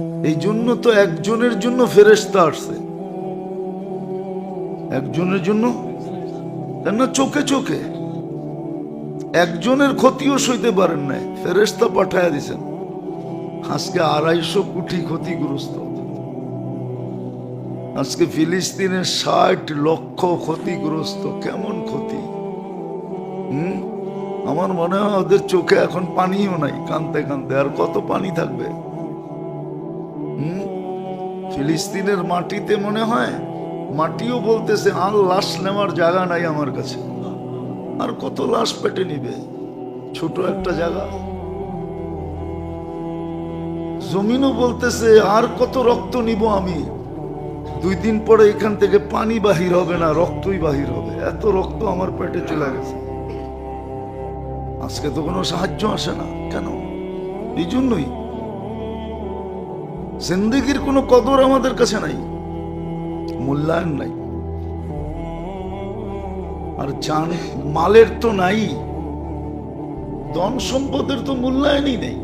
এই জন্য তো একজনের জন্য ফেরেস্তা আসছে। একজনের জন্য? না চোখে চোখে? একজনের ক্ষতিও সইতে পারেন নাই। ফেরেস্তা পাঠায় দিছেন। আজকে আড়াইশো কোটি ক্ষতিগ্রস্ত। আজকে ফিলিস্তিনের ষাট লক্ষ ক্ষতিগ্রস্ত। কেমন ক্ষতি? আমার মনে হয় ওদের চোখে এখন পানিও নাই, কানতে কানতে। আর কত পানি থাকবে? ফিলিস্তিনের মাটিতে মনে হয় মাটিও বলতেছে, আর লাশ নেওয়ার জায়গা নাই আমার কাছে। আর কত লাশ পেটে নিবে? ছোট একটা জায়গা। জমিনও বলতেছে, আর কত রক্ত নিব আমি? দুই দিন পরে এখান থেকে পানি বাহির হবে না, রক্তই বাহির হবে। এত রক্ত আমার পেটে চলে গেছে। আজকে তো কোনো সাহায্য আসে না। কেন? এই জন্যই জিন্দিগির কোনো কদর আমাদের কাছে নাই, মূল্যায়ন নাই। আর জান, মালের তো নাই ধন সম্পদের তো মূল্যায়নই নেই।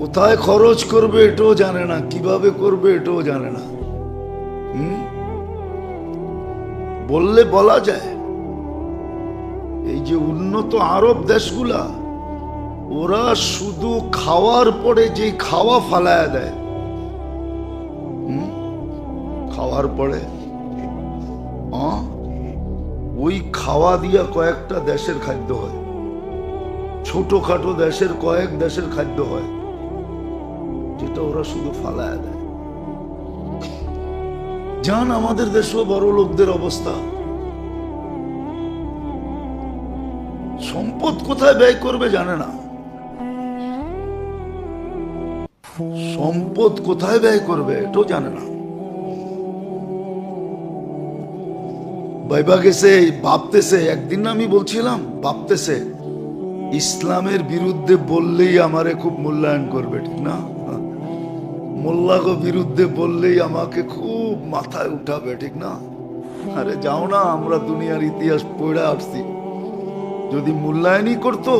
কোথায় খরচ করবে এটাও জানে না, কীভাবে করবে এটাও জানে না। হুম? বললে বলা যায়, এই যে উন্নত আরব দেশগুলা ওরা শুধু খাওয়ার পরে যে খাওয়া ফালায়া দেয়? খাওয়ার পরে? ওই খাওয়া দিয়া কয়েকটা দেশের খাদ্য হয়। ছোটখাটো দেশের কয়েক দেশের খাদ্য হয়। যেটা ওরা শুধু ফালায়া দেয়। জান আমাদের দেশেও বড় লোকদের অবস্থা। সম্পদ কোথায় ব্যয় করবে জানে না। সম্পদ কোথায় ব্যয় করবে এটাও জানে না। বাইবা গেছে, ভাবতেছে, একদিন আমি বলছিলাম, ভাবতেছে, ইসলামের বিরুদ্ধে বললেই আমারে খুব মূল্যায়ন করবে, ঠিক না? মোল্লাগো বিরুদ্ধে বললেই আমাকে খুব মাথায় উঠাবে, ঠিক না? আরে যাও না, আমরা দুনিয়ার ইতিহাস পড়ে আসছি। যদি মূল্যায়নই করতো,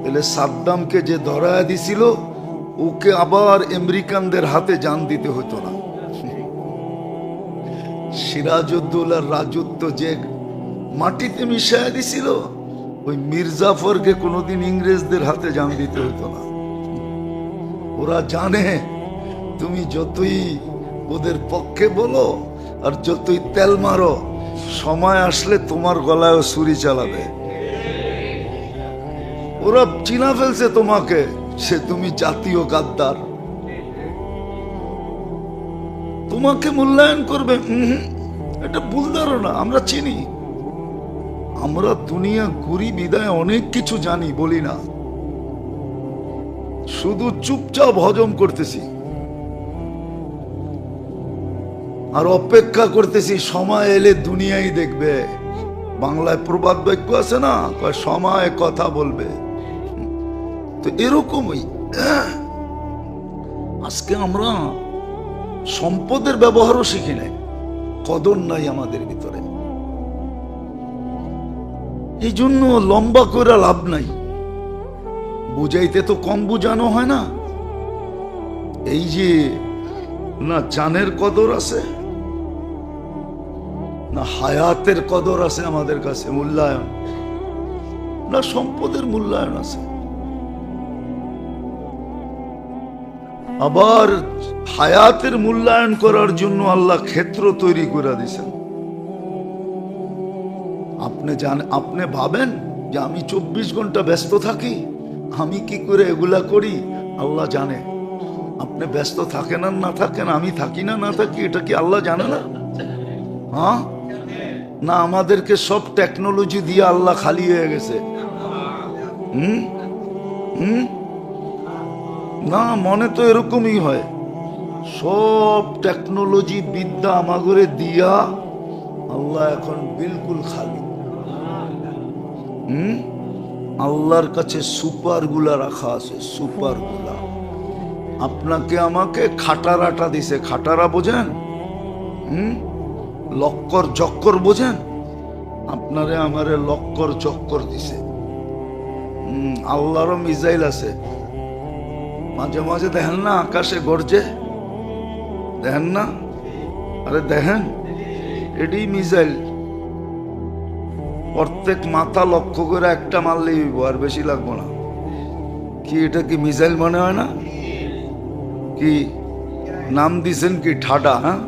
তাহলে সাদ্দামকে যে ধরায় দিছিল ওকে আবার আমেরিকানদের হাতে জান দিতে হতো না। সিরাজউদ্দৌলার রাজত্ব যে মাটিতে মিশায় দিছিল, ওই মির্জাফরকে কোনোদিন ইংরেজদের হাতে জান দিতে হতো না। ওরা জানে, তুমি যতই ওদের পক্ষে বলো আর যতই তেল মারো, সময় আসলে তোমার গলায় ছুরি চালাবে। ওরা চিনা ফেলছে তোমাকে। সে তুমি জাতীয় গাদ্দার। তোমাকে মূল্যায়ন করবে এটা ভুল ধারণা, আমরা চিনি। আমরা দুনিয়া ঘুরি, বিদায় অনেক কিছু জানি, বলি না। শুধু চুপচাপ হজম করতেছি। আর অপেক্ষা করতেছি, সময় এলে দুনিয়াই দেখবে। বাংলায় প্রবাদ বাক্য আছে না? সময় কথা বলবে। তো এরকমই। আজকে আমরা সম্পদের ব্যবহারও শিখি নাই, কদর নাই আমাদের ভিতরে। এই জন্য লম্বা করে লাভ নাই। বুঝাইতে তো কম বুঝানো হয় না। এই যে, না জানের কদর আছে, না হায়াতের কদর আছে আমাদের কাছে, মূল্যায়ন। না সম্পদের মূল্যায়ন আছে। আবার হায়াতের মূল্যায়ন করার জন্য আল্লাহ ক্ষেত্র তৈরি করে দিছেন আপনি জান, আপনি ভাবেন যে আমি চব্বিশ ঘণ্টা ব্যস্ত থাকি, আমি কি করে এগুলা করি? আল্লাহ জানে। আপনি ব্যস্ত থাকেন আর না থাকেন, আমি থাকি না না থাকি, এটা কি আল্লাহ জানে না? হ্যাঁ? না, আমাদেরকে সব টেকনোলজি দিয়ে আল্লাহ খালি হয়ে গেছে। হুম? হুম? না, মনে তো এরকমই হয়। সব টেকনোলজি বিদ্যা আমাগরে দিয়া আল্লাহ এখন বিলকুল খালি। হুম? আল্লাহর কাছে সুপারগুলা রাখা আছে সুপারগুলা আপনাকে আমাকে খাটারাটা দিছে, খাটারা বোঝেন? হুম? লক্কর চক্কর বোঝেন? আপনারে আমারে লক্কর চক্কর দিছে। আল্লাহরও মিসাইল আছে। মাঝে মাঝে দেখেন না, আকাশে গর্জে। দেখেন না? আরে দেখেন এটি মিসাইল। প্রত্যেক মাথা লক্ষ্য করে একটা মারলেই আর বেশি লাগবো না। কি এটা কি মিসাইল মনে হয় না? কি নাম দিছেন কি ঠাডা হ্যাঁ?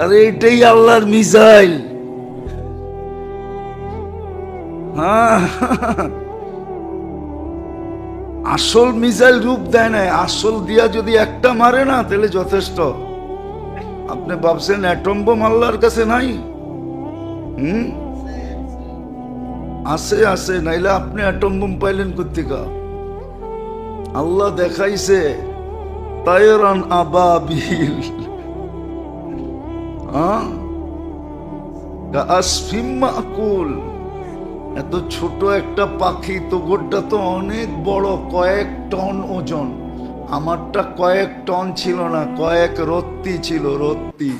আরে এটাই আল্লাহর মিসাইল। হ্যাঁ। আসল মিসাইল রূপ দেয় না আসল দিয়া যদি একটা মারে না, তাহলে যথেষ্ট। আপনি ভাবছেন অ্যাটম বোম আল্লাহর কাছে নাই? হুম? আছে আছে, নাইলে আপনি অ্যাটম পাইলেন কোথেকা আল্লাহ দেখাইছে, তায়রান আবাবিল। আসফিম মাকুল। এত ছোট একটা পাখি, তো গোটা তো অনেক বড়, কয়েক টন ওজন। আমারটা কয়েক টন ছিল না, কয়েক রত্তি ছিল, রত্তি।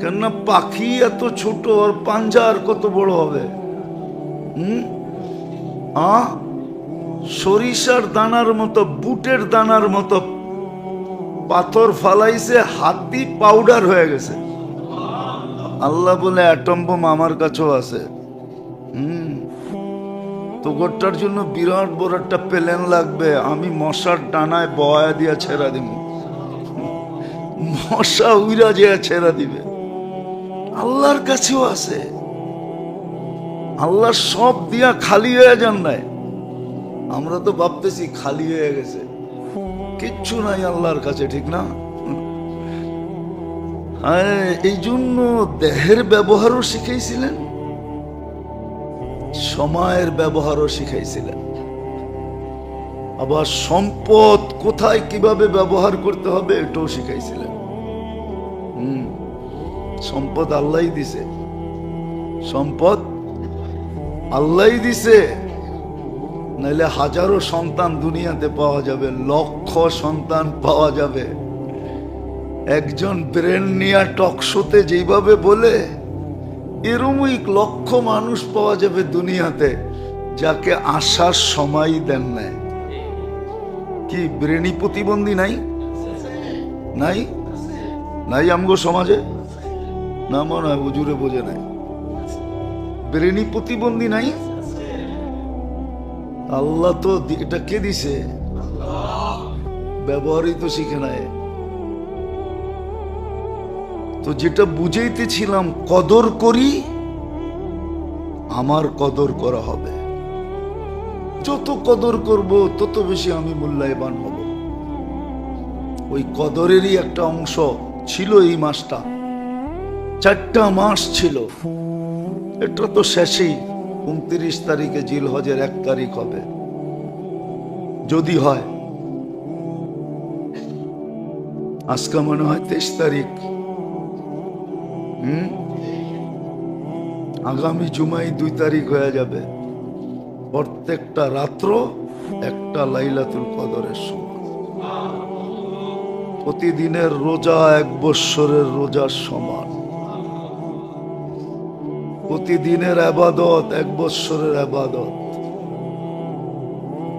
কেননা পাখি এত ছোট, আর পাঞ্জার কত বড় হবে? হুম? আ? সরিষার দানার মতো, বুটের দানার মতো। পাথর ফালাইছে, হাতি পাউডার হয়ে গেছে। আল্লাহ বলে অ্যাটম বোম আমার কাছেও আছে। তো গোটার জন্য বিরাট বড় একটা প্লেন লাগবে। আমি মশার ডানায় বয়া দিয়া ছেড়া দিব মশা উইরা যে ছেড়া দিবে। আল্লাহর কাছেও আছে। আল্লাহ সব দিয়া খালি হয়ে যান নাই। আমরা তো ভাবতেছি খালি হয়ে গেছে। কিচ্ছু নাই আল্লাহর কাছে, ঠিক না? এই জন্য দেহের ব্যবহারও শিখাইছিলেন? সময়ের ব্যবহারও শিখাইছিলেন। আবার সম্পদ কোথায় কীভাবে ব্যবহার করতে হবে এটাও শিখাইছিলেন। হুম, সম্পদ আল্লাহ দিছে। সম্পদ আল্লাহ দিছে। নাইলে হাজারো সন্তান দুনিয়াতে পাওয়া যাবে, লক্ষ সন্তান পাওয়া যাবে। একজন ব্রেন নিয়া টকশোতে যেভাবে বলে এরমই লক্ষ মানুষ পাওয়া যাবে দুনিয়াতে যাকে আসার সময় দেন নাই। কি ব্রেনি প্রতিবন্ধী নাই? নাই? নাই আমগো সমাজে? না মনে হয় হুজুরে বোঝে নাই। ব্রেনি প্রতিবন্ধী নাই? আল্লাহ তো এটা কে দিছে? ব্যবহারই তো শিখে নাই। তো যেটা বুঝাইতেছিলাম, কদর করি, আমার কদর করা হবে। যত কদর করব, তত বেশি আমি মূল্যায়বান হব। ওই কদরেরই একটা অংশ ছিল এই মাসটা। চারটা মাস ছিল। এটা তো শেষেই। উনত্রিশ তারিখে জিল হজের এক তারিখ হবে। যদি হয়, আজকে মনে হয় তেইশ তারিখ। হুম? আগামী জুমাই দুই তারিখ হয়ে যাবে। প্রত্যেকটা রাত্র একটা লাইলাতুল কদরের সময়। প্রতিদিনের রোজা এক বৎসরের রোজার সমান। প্রতিদিনের আবাদত এক বৎসরের আবাদত।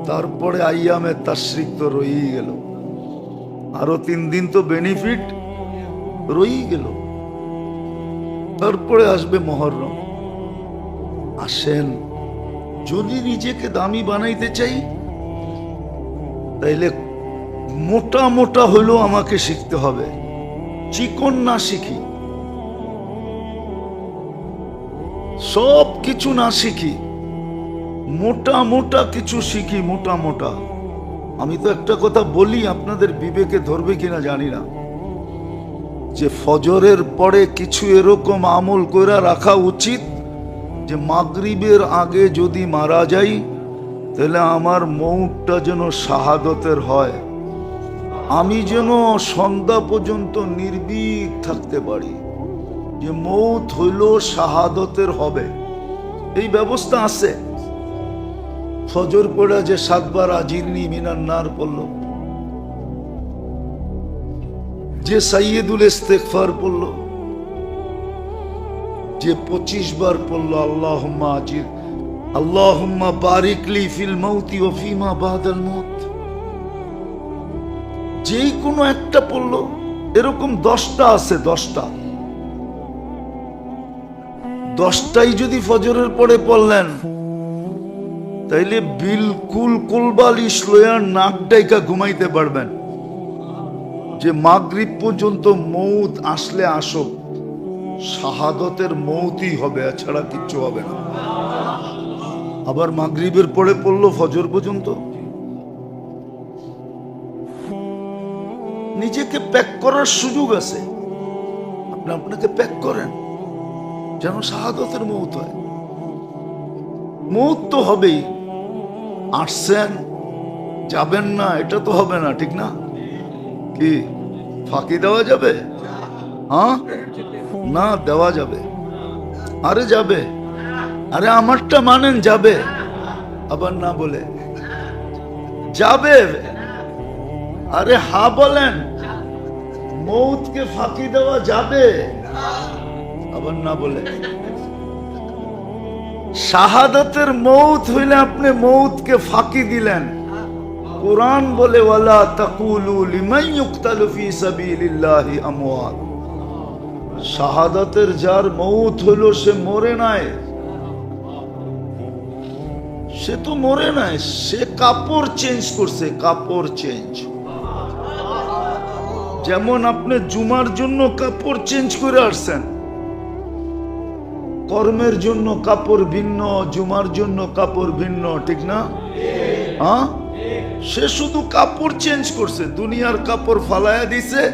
তারপরে আইয়ামে তাশ্রিক তো রয়েই গেল। আরও তিন দিন তো বেনিফিট রয়েই গেল। তারপরে আসবে মহরম। আসেন, যদি নিজেকে দামি বানাইতে চাই, তাইলে মোটা মোটা হলেও আমাকে শিখতে হবে। চিকন না শিখি। সব কিছু না শিখি। মোটা মোটা কিছু শিখি, মোটা মোটা। আমি তো একটা কথা বলি, আপনাদের বিবেকে ধরবে কিনা জানি না। যে ফজরের পরে কিছু এরকম আমল করে রাখা উচিত যে মাগরিবের আগে যদি মারা যাই, তাহলে আমার মৌটটা যেন শাহাদতের হয়। আমি যেন সন্ধ্যা পর্যন্ত নির্ভীক থাকতে পারি যে মৌত হইল শাহাদতের হবে। এই ব্যবস্থা আছে। ফজর পড়া যে সাতবার আজিরনি মিনার নার পড়ল। যে সাইয়েদুল ইস্তেকফার পড়ল, যে পঁচিশ বার পড়ল আল্লাহ আজির, আল্লাহুম্মা বারিক লি ফিল মাউতি ওয়া ফিমা বাদাল মত যেই কোনো একটা পড়ল, এরকম দশটা আছে দশটা। দশটাই যদি ফজরের পরে পড়লেন, তাইলে বিলকুল কুলবালিশ লইয়া নাক ডাইকা ঘুমাইতে পারবেন। যে মাগরিব পর্যন্ত মৌত আসলে আসুক শাহাদতের মৌতই হবে, এছাড়া কিচ্ছু হবে না। আবার মাগরিবের পরে পড়ল ফজর পর্যন্ত? নিজেকে প্যাক করার সুযোগ আছে। আপনি আপনাকে প্যাক করেন, যেন শাহাদতের মৌত হয়। মৌত তো হবেই। আসছেন, যাবেন না, এটা তো হবে না, ঠিক না? কি? ফাঁকি দেওয়া যাবে? হ্যাঁ? না, দেওয়া যাবে। আরে যাবে। আরে আমারটা মানেন যাবে। আবার না বলে। যাবে। আরে হা বলেন। মৌতকে ফাঁকি দেওয়া যাবে। আবার না বলে। শাহাদাতের মৌত হইলে আপনি মৌতকে ফাঁকি দিলেন। কোরআন বলে, ওয়ালা তাকুলু লিমান ইউকতালু ফি সাবিলিল্লাহি আমওয়াত। শাহাদাতের যার মৌত হলো, সে মরে নাই। সে তো মরে নাই, সে কাপড় চেঞ্জ করছে, কাপড় চেঞ্জ। যেমন আপনি জুমার জন্য কাপড় চেঞ্জ করে আসছেন, কর্মের জন্য কাপড় ভিন্ন, জুমার জন্য কাপড় ভিন্ন, ঠিক না? হ্যাঁ? সে শুধু কাপড় চেঞ্জ করছে, দুনিয়ার কাপড় ফালায়া দিছে,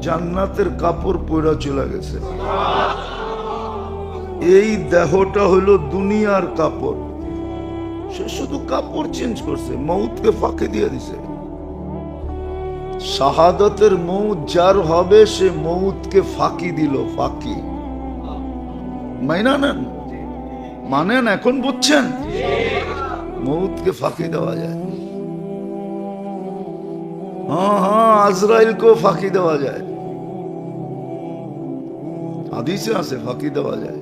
জান্নাতের কাপড় পরা চলে গেছে। এই দেহটা হলো দুনিয়ার কাপড়। সে শুধু কাপড় চেঞ্জ করছে, মৌতকে ফাঁকে দিয়ে দিছে। শাহাদতের মৌত যার হবে, সে মৌতকে ফাঁকি দিল, ফাঁকি। মাইনা নেন? মানেন এখন বুঝছেন? মৌতকে ফাঁকি দেওয়া যায়। হ্যাঁ হ্যাঁ আজরাইলকেও ফাঁকি দেওয়া যায়। হাদিসে আছে, ফাঁকি দেওয়া যায়।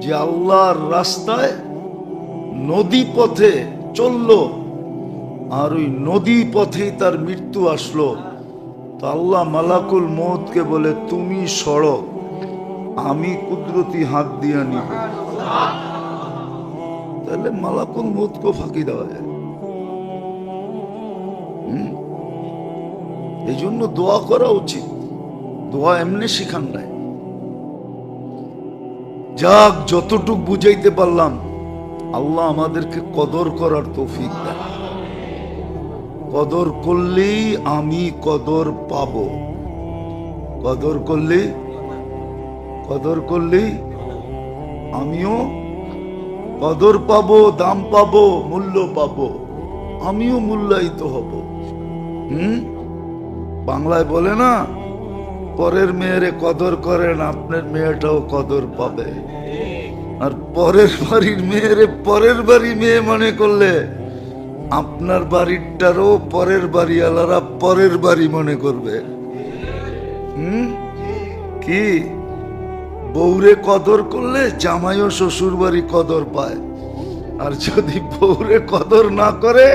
যে আল্লাহর রাস্তায় নদী পথে চলল, আর ওই নদী পথেই তার মৃত্যু আসলো। তো আল্লাহ মালাকুল মৌতকে বলে, তুমি সড়ক আমি কুদরতি হাত দিয়ে নিব। তাহলে মালাকুল মৌতকে ফাঁকি দেওয়া যায়। হুম? এই জন্য দোয়া করা উচিত। দোয়া এমনি শিখান নাই। যাক, যতটুক বুঝাইতে পারলাম, আল্লাহ আমাদেরকে কদর করার তৌফিক দেয় কদর করলেই আমি কদর পাব। কদর করলেই কদর করলেই আমিও কদর পাব, দাম পাব, মূল্য পাব, আমিও মূল্যায়িত হব। হুম? বাংলায় বলে না, পরের মেয়েরে কদর করেন, আপনার মেয়েটাও কদর পাবে। আর পরের বাড়ির মেয়েরে পরের বাড়ি মেয়ে মনে করলে, আপনার বাড়িটারও পরের বাড়িওয়ালারা পরের বাড়ি মনে করবে। হুম? কি? বউরে কদর করলে জামাইও শ্বশুর বাড়ি কদর পায়। আর যদি বউরে কদর না করে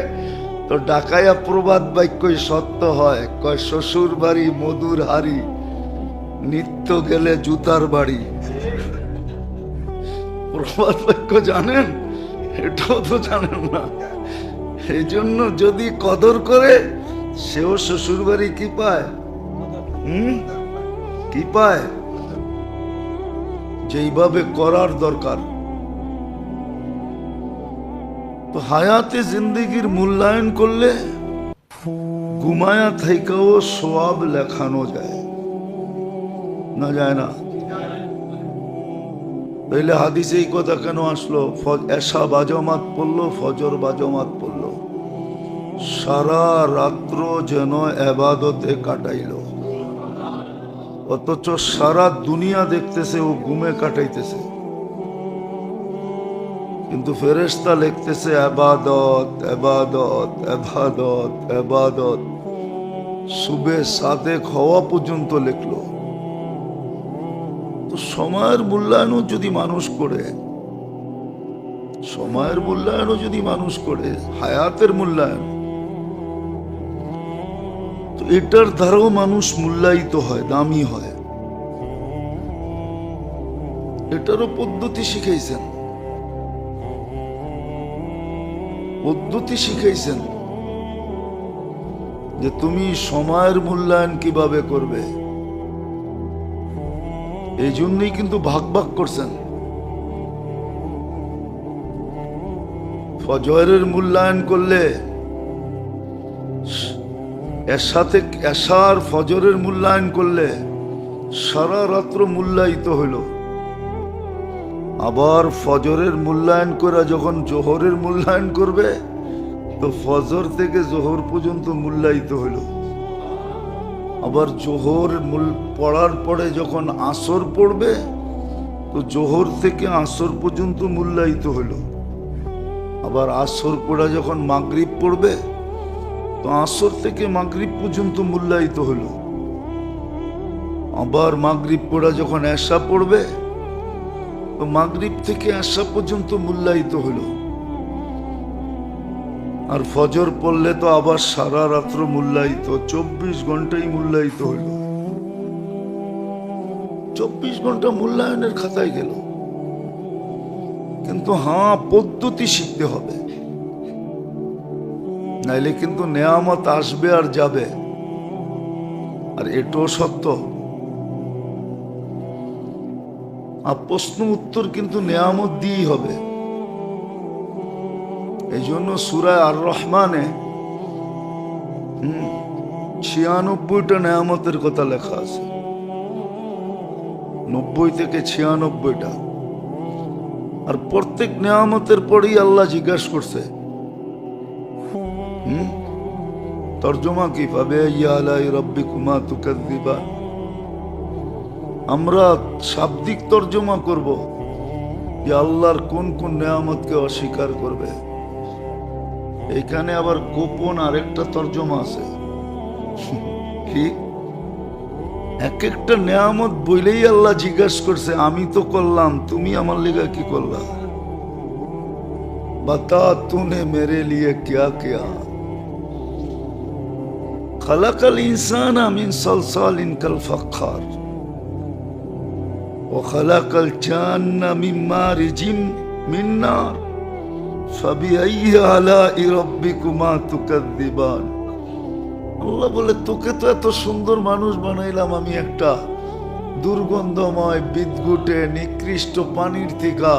তো ডাকায়া প্রবাদ বাক্যই সত্য হয়, কয়, শ্বশুর বাড়ি, মধুর হাড়ি, নিত্য গেলে জুতার বাড়ি। প্রবাদ বাক্য জানেন? এটাও তো জানেন না। এই জন্য যদি কদর করে, সেও শ্বশুর বাড়ি কি পায়? হুম? কি পায়? যেইভাবে করার দরকার। হায়াতে জিন্দিগির মূল্যায়ন করলে ঘুমায়া থাইকাও সোয়াব লেখানো যায়। না যায় না? তাইলে হাদিসে এই কথা কেন আসলো? এশা বাজমাত পড়ল, ফজর বাজমাত পড়ল। সারা রাত্র যেন এবাদতে কাটাইলো। অথচ সারা দুনিয়া দেখতেছে ও ঘুমে কাটাইতেছে। কিন্তু ফেরেশতা লিখতেছে আবাদত আবাদত আবাদত আবাদত। সুবে সাদেক হওয়া পর্যন্ত লিখলো। তো সময়ের মূল্যায়নও যদি মানুষ করে, সময়ের মূল্যায়নও যদি মানুষ করে, হায়াতের মূল্যায়ন, তো এটার দ্বারাও মানুষ মূল্যায়িত হয়, দামি হয়। এটারও পদ্ধতি শিখাইছেন। পদ্ধতি শিখাইছেন যে তুমি সময়ের মূল্যায়ন কীভাবে করবে? এই জন্যই কিন্তু ভাগ ভাগ করছেন। ফজরের মূল্যায়ন করলে এর সাথে এশার ফজরের মূল্যায়ন করলে সারা রাত্র মূল্যায়িত হইল। আবার ফজরের মূল্যায়ন করে যখন জোহরের মূল্যায়ন করবে, তো ফজর থেকে জোহর পর্যন্ত মূল্যায়িত হইল। আবার জোহর মূল পড়ার পরে যখন আসর পড়বে, তো জোহর থেকে আসর পর্যন্ত মূল্যায়িত হইল। আবার আসর পড়া যখন মাগরিব পড়বে, তো আসর থেকে মাগরিব পর্যন্ত মূল্যায়িত হলো আবার মাগরিব পড়া যখন এসা পড়বে মাগরিব থেকে আসা পর্যন্ত মূল্যায়িত হলো আর ফজর পড়লে তো আবার সারা রাত্র মূল্যায়িত, চব্বিশ ঘন্টাই মূল্যায়িত হইল। চব্বিশ ঘণ্টা মূল্যায়নের খাতায় গেল। কিন্তু হ্যাঁ পদ্ধতি শিখতে হবে। নাইলে কিন্তু নেয়ামত আসবে আর যাবে। আর এটাও সত্য। আর প্রশ্ন উত্তর কিন্তু নেয়ামত দিয়েই হবে। এই জন্য সুরায় আর রহমানে হুম, ছিয়ানব্বইটা নেয়ামতের কথা লেখা আছে। নব্বই থেকে ছিয়ানব্বইটা। আর প্রত্যেক নেয়ামতের পরেই আল্লাহ জিজ্ঞাসা করছে? তর্জমা কি পাবে? ইয়ালাই রব্বি কুমা তুকাদ্দিবা আমরা শাব্দিক তর্জমা করব যে আল্লাহর কোন কোন নেয়ামতকে অস্বীকার করবে। এখানে আবার গোপন আরেকটা তর্জমা আছে। কি? এক একটা নেয়ামত বইলেই আল্লাহ জিজ্ঞাস করছে, আমি তো করলাম, তুমি আমার লিগা কি করলা? বাতা তুনে মেরে লিয়ে কিয়া কিয়া? খালাকাল ইনসান আমিন সালসাল ইনকাল ফাখার وخلق الجن من مارج من نار فبأي آلاء ربكما تكذبان আল্লাহ বলে তোকে তো এত সুন্দর মানুষ বানাইলাম আমি একটা দুর্গন্ধময় বিদ্যুটে নিকৃষ্ট পানির থেকে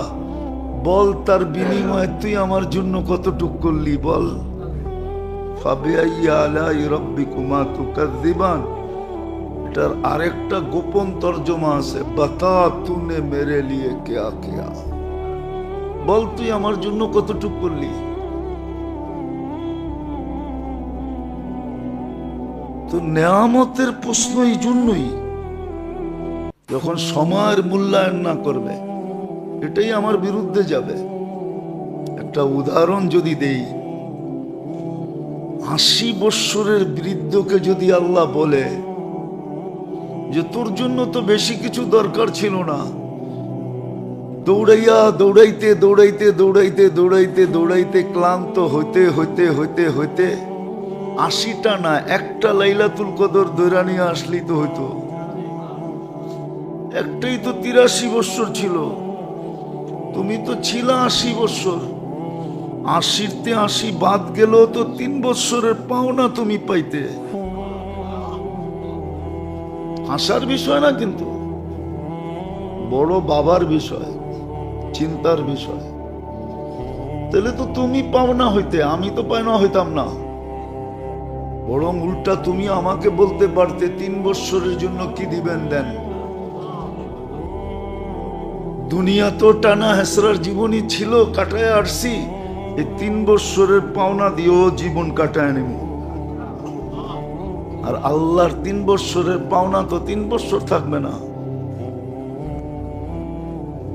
বল তার বিনিময়ে তুই আমার জন্য কতটুক করলি বল ফাবিআইয়া আলাই রব্বিকুমা তুকাজ্জিবান এটার আরেকটা গোপন তর্জমা আছে, বাতা তুনে মেরে লিয়ে কেয়া কেয়া? বল তুই আমার জন্য কতটুক করলি? তো নেয়ামতের প্রশ্ন এই জন্যই, যখন সময়ের মূল্যায়ন না করবে, এটাই আমার বিরুদ্ধে যাবে। একটা উদাহরণ যদি দেই, আশি বৎসরের বৃদ্ধকে যদি আল্লাহ বলে যে তোর জন্য তো বেশি কিছু দরকার ছিল না। দৌড়াইয়া, দৌড়াইতে দৌড়াইতে দৌড়াইতে দৌড়াইতে দৌড়াইতে ক্লান্ত হইতে হইতে হইতে হইতে আশিটা না একটা লাইলাতুল কদর দৈরা নিয়ে আসলি তো হইতো। একটাই তো তিরাশি বৎসর ছিল। তুমি তো ছিল আশি বৎসর। আশিতে আশি বাদ গেল তো তিন বৎসরের পাওনা তুমি পাইতে। হাসার বিষয় না কিন্তু। বড় বাবার বিষয়, চিন্তার বিষয়। তাহলে তো তুমি পাওনা হইতে, আমি তো পাওনা হইতাম না। বরং উল্টা তুমি আমাকে বলতে পারতে তিন বৎসরের জন্য কি দিবেন দেন। দুনিয়া তো টানা হেসরার জীবনই ছিল, কাটায় আসছি এই তিন বৎসরের পাওনা দিয়েও জীবন কাটায় নেব। আর আল্লাহর তিন বৎসরের পাওনা তো তিন বৎসর থাকবে না।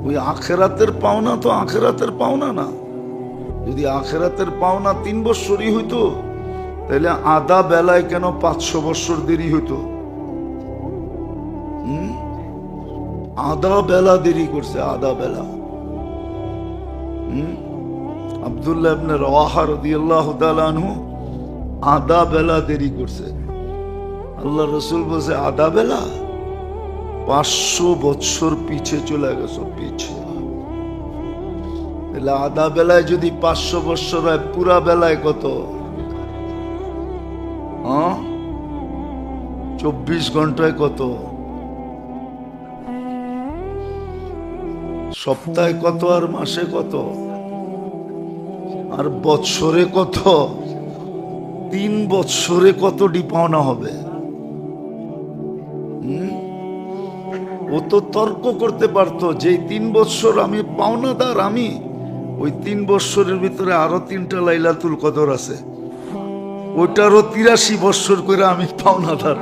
ওই আখেরাতের পাওনা তো আখেরাতের পাওনা না। যদি আখেরাতের পাওনা তিন বৎসরই হইতো, তাহলে আধা বেলায় কেন পাঁচশো বৎসর দেরি হইতো? আধা বেলা দেরি করছে, আধা বেলা। হুম? আবদুল্লাহ রওয়াহা রাদিয়াল্লাহু আধা বেলা দেরি করছে। আল্লাহ রসুল বলছে আধা বেলা পাঁচশো বছর পিছে চলে গেছো, পিছে। তাহলে আধা বেলায় যদি পাঁচশো বছর হয়, পুরা বেলায় কত? হ্যাঁ? চব্বিশ ঘন্টায় কত? সপ্তাহে কত আর মাসে কত? আর বৎসরে কত? তিন বৎসরে কতটি পাওনা হবে? ও তো তর্ক করতে পারতো যে তিন বৎসর আমি, পাওনাদার আমি, ওই তিন বৎসরের ভিতরে আরও তিনটা লাইলাতুল কদর আছে। ওইটারও তিরাশি বৎসর করে আমি পাওনাদার।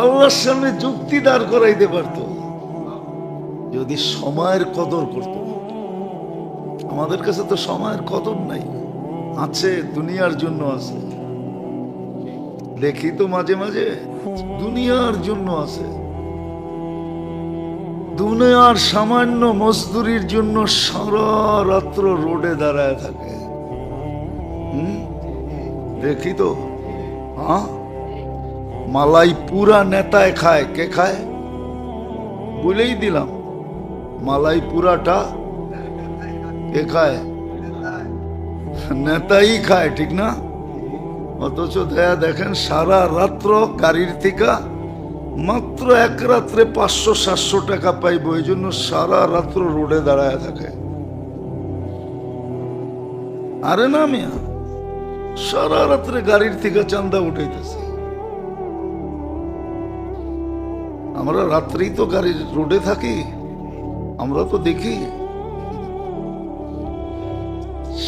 আল্লাহর সামনে যুক্তি দাঁড় করাইতে পারতো। যদি সময়ের কদর করত। আমাদের কাছে তো সময়ের কদর নাই। আছে, দুনিয়ার জন্য আছে। দেখি তো মাঝে মাঝে, দুনিয়ার জন্য আছে। দুনিয়ার সামান্য মজদুরির জন্য সারা রাত্র রোডে দাঁড়ায় থাকে? দেখি তো। হ্যাঁ? মালাই পুরা নেতায় খায়। কে খায়? বলেই দিলাম। মালাই পুরাটা কে খায়? নেতাই খায়, ঠিক না? অথচ দেয়া দেখেন, সারা রাত্র গাড়ির থেকে মাত্র এক রাত্রে পাঁচশো, সাতশো টাকা পাইব, এই জন্য সারা রাত্র রোডে দাঁড়ায় থাকে। আরে না মিয়া, সারা রাত্রে গাড়ির থেকে চান্দা উঠাইতেছে। আমরা রাত্রেই তো গাড়ির রোডে থাকি, আমরা তো দেখি।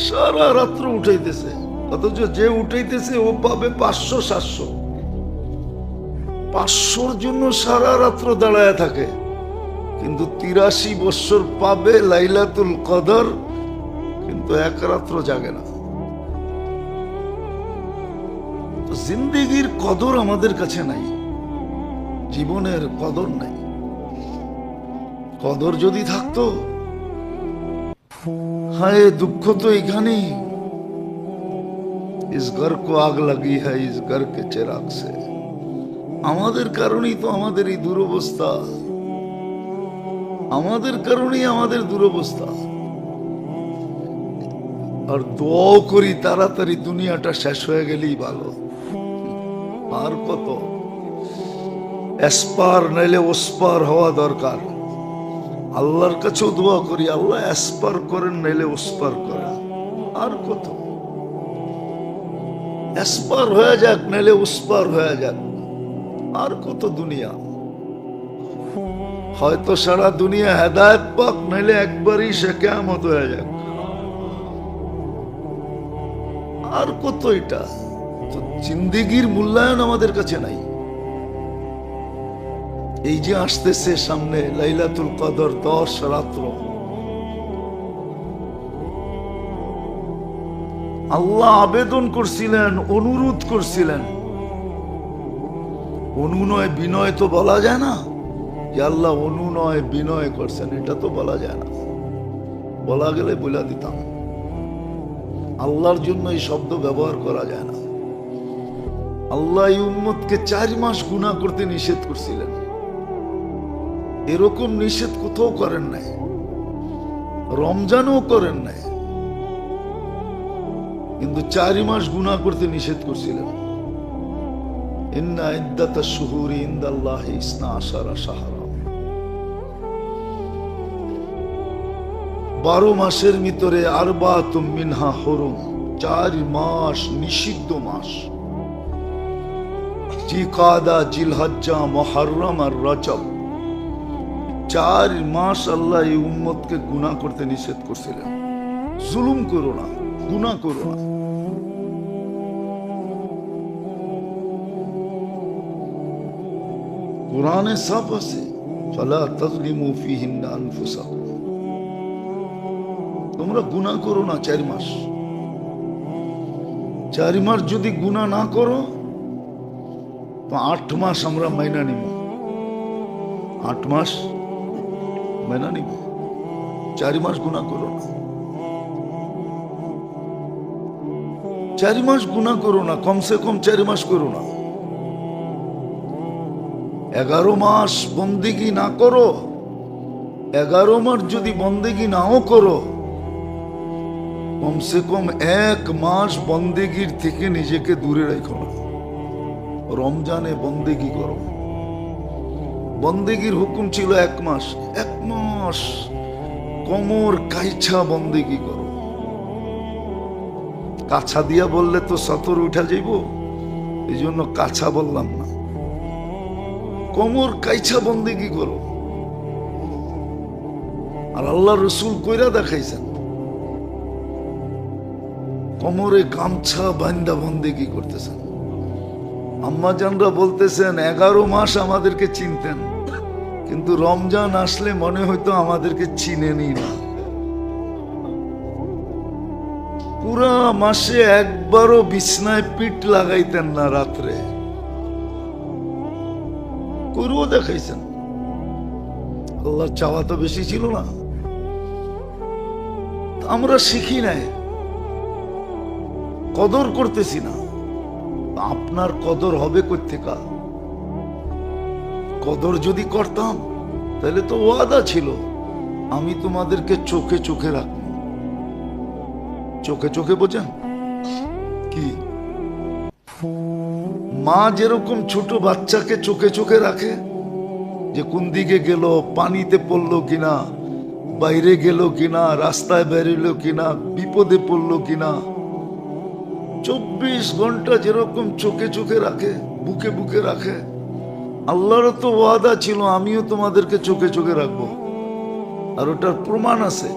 সারা রাত্র উঠাইতেছে, অথচ যে উঠাইতেছে ও পাবে পাঁচশো, সাতশো। পাঁচশোর জন্য সারা রাত্র দাঁড়ায় থাকে কিন্তু তিরাশি বৎসর পাবে লাইলাতুল কদর কিন্তু এক রাত্র জাগে না তো জিন্দিগির কদর আমাদের কাছে নাই জীবনের কদর নাই কদর যদি থাকতো হায় দুঃখ তো এখানেই इस घर को आग लगी है इस घर के चिराग से আমাদের কারণেই তো আমাদের এই দুরবস্থা। আমাদের কারণেই আমাদের দুরবস্থা। আর দোয়াও করি, তাড়াতাড়ি দুনিয়াটা শেষ হয়ে গেলেই ভালো। আর কত? এসপার নাইলে ওসপার হওয়া দরকার। আল্লাহর কাছেও দোয়া করি, আল্লাহ এসপার করেন নাইলে ওসপার করেন। আর কত? এসপার হয়ে যাক, নাইলে উসপার হয়ে যাক। আর কত দুনিয়া? হয়তো সারা দুনিয়া হেদায়ত পাক, নাইলে একবারই সে কেমত হয়ে যাক। আর কত এটা? জিন্দিগির মূল্যায়ন আমাদের কাছে নাই। এই যে আসতেছে সামনে লাইলাতুল কদর দশ রাত্র। আল্লাহ আবেদন করছিলেন, অনুরোধ করছিলেন। অনুনয়, বিনয় তো বলা যায় না। যে আল্লাহ অনুনয়, বিনয় করছেন, এটা তো বলা যায় না। বলা গেলে বলে দিতাম। আল্লাহর জন্য এই শব্দ ব্যবহার করা যায় না। আল্লাহ উম্মতকে চার মাস গুণা করতে নিষেধ করছিলেন। এরকম নিষেধ কোথাও করেন নাই। রমজানও করেন নাই। কিন্তু চারি মাস গুণা করতে নিষেধ করছিলেন। বারো মাসের ভিতরে আরবা মিনহা হরুম, চার মাস নিষিদ্ধ মাস। জিকাদা, জিলহজ্জা, মহারম আর রজব। চার মাস আল্লাহ এই উম্মতকে গুনাহ করতে নিষেধ করছিলেন। জুলুম করো না, গুনাহ করো না। কোরআনে সাফ আছে। ফালা তাজলিমু তোমরা গুণা করো না চার মাস। চার মাস যদি গুণা না করো, তো আট মাস আমরা মাইনা নিব। আট মাস মাইনা নিব। চার মাস গুণা করো না। চার মাস গুণা করো না, কমসে কম চার মাস করো না। এগারো মাস বন্দিগি না করো, এগারো মাস যদি বন্দেগি নাও করো, কমসে কম এক মাস বন্দেগির থেকে নিজেকে দূরে রেখো না। রমজানে বন্দেগি করো। বন্দেগির হুকুম ছিল এক মাস এক মাস কমর কাইছা বন্দেগি করো। কাছা দিয়া বললে তো সতর উঠা যাইব এই জন্য কাছা বললাম কমর কাইছা বন্দেগি করো? আর আল্লাহ রসুল কইরা দেখাইছেন, কোমরে গামছা বান্দা বন্দেগি করতেছেন? আম্মা জানরা বলতেছেন, এগারো মাস আমাদেরকে চিনতেন, কিন্তু রমজান আসলে মনে হইতো আমাদেরকে চিনেনি না। পুরা মাসে একবারও বিছনায় পিঠ লাগাইতেন না রাত্রে। করেও দেখাইছেন। আল্লাহর চাওয়া তো বেশি ছিল না। আমরা শিখি নাই। কদর করতেছি না। আপনার কদর হবে কোথেকা কদর যদি করতাম, তাহলে তো ওয়াদা ছিল। আমি তোমাদেরকে চোখে চোখে রাখব। চোখে চোখে বোঝেন? কি? মা যেরকম ছোট বাচ্চাকে চোখে চোখে রাখে, যে কোন দিকে গেল, পানিতে পড়ল কিনা, বাইরে গেল কিনা, রাস্তায় বেরোলো কিনা, বিপদে পড়ল কিনা, চব্বিশ ঘণ্টা যেরকম চোখে চোখে রাখে, বুকে বুকে রাখে আল্লাহর তো ওয়াদা ছিল, আমিও তোমাদেরকে চোখে চোখে রাখব। আর ওটার প্রমাণ আছে।